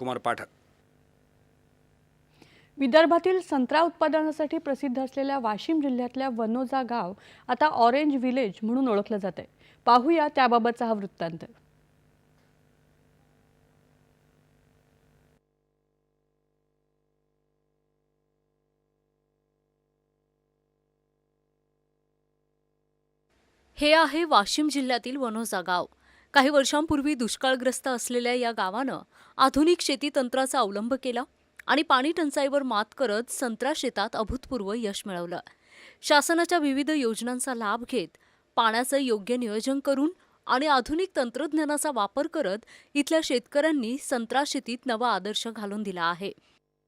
कुमार पाठक. विदर्भातील संत्रा उत्पादनासाठी प्रसिद्ध असलेल्या वाशिम जिल्ह्यातल्या वनोजा गाव आता ऑरेंज विलेज म्हणून ओळखलं जात आहे पाहूया त्याबाबतचा हा वृत्तांत. हे आहे वाशिम जिल्ह्यातील वनोजा गाव. काही वर्षांपूर्वी दुष्काळग्रस्त असलेल्या या गावानं आधुनिक शेती तंत्राचा अवलंब केला आणि पाणी टंचाईवर मात करत संत्रा शेतात अभूतपूर्व यश मिळवलं. शासनाच्या विविध योजनांचा लाभ घेत पाण्याचं योग्य नियोजन करून आणि आधुनिक तंत्रज्ञानाचा वापर करत इथल्या शेतकऱ्यांनी संत्रा शेतीत नवा आदर्श घालून दिला आहे.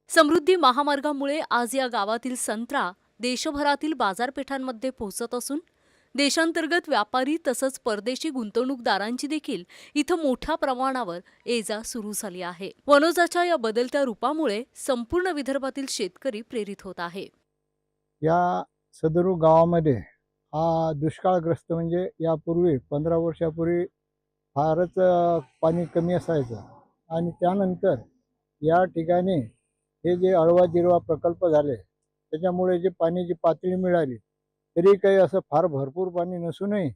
समृद्धी महामार्गामुळे आज या गावातील संत्रा देशभरातील बाजारपेठांमध्ये पोहोचत असून देशांतर्गत व्यापारी तसंच परदेशी गुंतवणूकदारांची देखील इथं मोठ्या प्रमाणावर ये जा सुरू झाली आहे. वनोजाच्या या बदलत्या रूपामुळे संपूर्ण विदर्भातील शेतकरी प्रेरित होत आहे. या सदरू गावामध्ये हा दुष्काळग्रस्त म्हणजे यापूर्वी पंधरा वर्षापूर्वी फारच पाणी कमी असायचं. आणि त्यानंतर या ठिकाणी हे जे अळवा जिरवा प्रकल्प झाले त्याच्यामुळे जे पाण्याची पातळी मिळाली तरी काही असं फार भरपूर पाणी नसूनही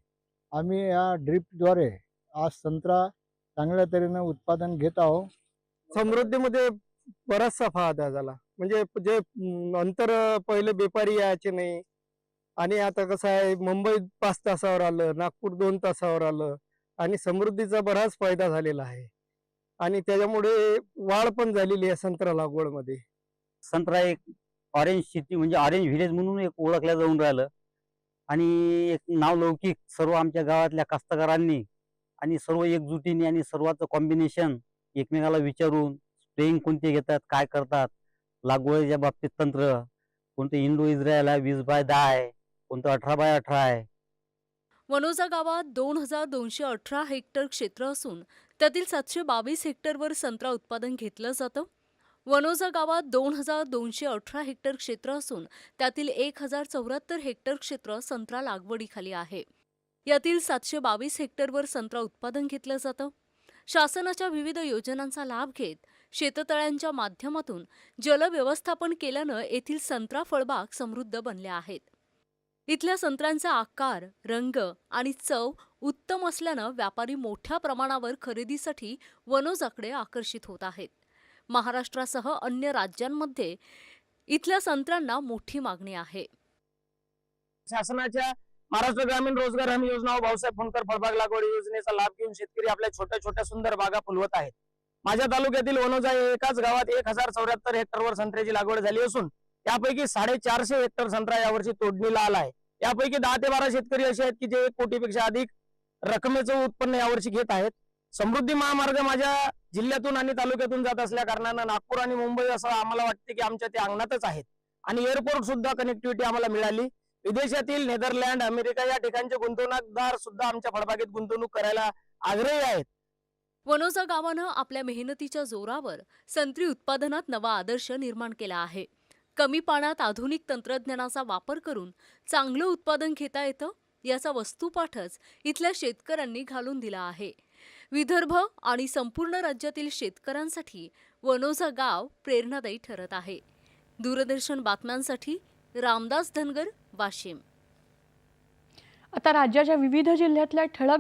आम्ही या ड्रीपद्वारे आज संत्रा चांगल्या तऱ्हेनं उत्पादन घेत आहोत. समृद्धीमध्ये बराचसा फायदा झाला. म्हणजे जे अं, पहिले बेपारी यायचे नाही. आणि आता कसं आहे मुंबईत पाच तासावर आलं नागपूर दोन तासावर आलं आणि समृद्धीचा बराच फायदा झालेला आहे. आणि त्याच्यामुळे वाढ पण झालेली आहे संत्रा लागवडमध्ये. संत्रा एक ऑरेंज सिटी म्हणजे ऑरेंज व्हिलेज म्हणून एक ओळखल्या जाऊन राहिलं. आणि एक नावलौकिक सर्व आमच्या गावातल्या कास्तकारांनी आणि सर्व एकजुटीने आणि सर्वांचं कॉम्बिनेशन एकमेकाला विचारून स्प्रेइंग कोणते घेतात काय करतात लागवडीच्या बाबतीत तंत्र कोणतं इंडो इस्रायल आहे वीस बाय दहा आहे कोणतं अठरा बाय अठरा आहे. वनोजा गावात दोन हजार दोनशे अठरा हेक्टर क्षेत्र असून त्यातील सातशे बावीस हेक्टरवर संत्रा उत्पादन घेतलं जातं. वनोजा गावात दोन हजार दोनशे अठरा हेक्टर क्षेत्र असून त्यातील एक हजार चौऱ्याहत्तर हेक्टर क्षेत्र संत्रा लागवडीखाली आहे. यातील सातशे बावीस हेक्टरवर संत्रा उत्पादन घेतलं जातं. शासनाच्या विविध योजनांचा लाभ घेत शेततळ्यांच्या माध्यमातून जलव्यवस्थापन केल्यानं येथील संत्रा फळबाग समृद्ध बनल्या आहेत. इथल्या संत्र्यांचा आकार रंग आणि चव उत्तम असल्यानं व्यापारी मोठ्या प्रमाणावर खरेदीसाठी वनोजाकडे आकर्षित होत आहेत. महाराष्ट्रासह अन्य राज्यांमध्ये इथल्या संत्र्यांना मोठी मागणी आहे. शासनाच्या महाराष्ट्र ग्रामीण रोजगार हमी योजना व भाऊसाहेब फुंकर फळबाग लागवड योजनेचा लाभ घेऊन शेतकरी आपल्या छोट्या छोट्या सुंदर बागा फुलवत आहेत. माझ्या तालुक्यातील वनोजा एकाच गावात एक हजार चौऱ्याहत्तर हेक्टरवर संत्र्याची लागवड झाली असून त्यापैकी साडेचारशे हेक्टर संत्रा यावर्षी तोडणीला आला आहे. यापैकी दहा ते बारा शेतकरी असे आहेत की जे एक कोटीपेक्षा अधिक रकमेचं उत्पन्न यावर्षी घेत आहेत. समृद्धी महामार्ग माझ्या जिल्ह्यातून आणि तालुक्यातून जात असल्या कारणानं नागपूर आणि मुंबई असं आम्हाला वाटते की आमच्या ते अंगणातच आहेत. आणि एअरपोर्ट सुद्धा कनेक्टिव्हिटी आम्हाला मिळाली. विदेशातील नेदरलँड अमेरिका या ठिकाणचे गुंतवणूकदार सुद्धा आमच्या फळबागेत गुंतवणूक करायला आग्रही आहेत. वनोजा गावानं आपल्या मेहनतीच्या जोरावर संत्री उत्पादनात नवा आदर्श निर्माण केला आहे. कमी पाण्यात आधुनिक तंत्रज्ञानाचा वापर करून चांगलं उत्पादन घेता येतं याचा वस्तुपाठच इथल्या शेतकऱ्यांनी घालून दिला आहे. विदर्भ आणि संपूर्ण राज्यातील शेतकऱ्यांसाठी वनोजा गाव प्रेरणादायी ठरत आहे. दूरदर्शन बातम्यांसाठी रामदास धनगर वाशिम. आता राज्याच्या विविध जिल्ह्यातल्या ठळक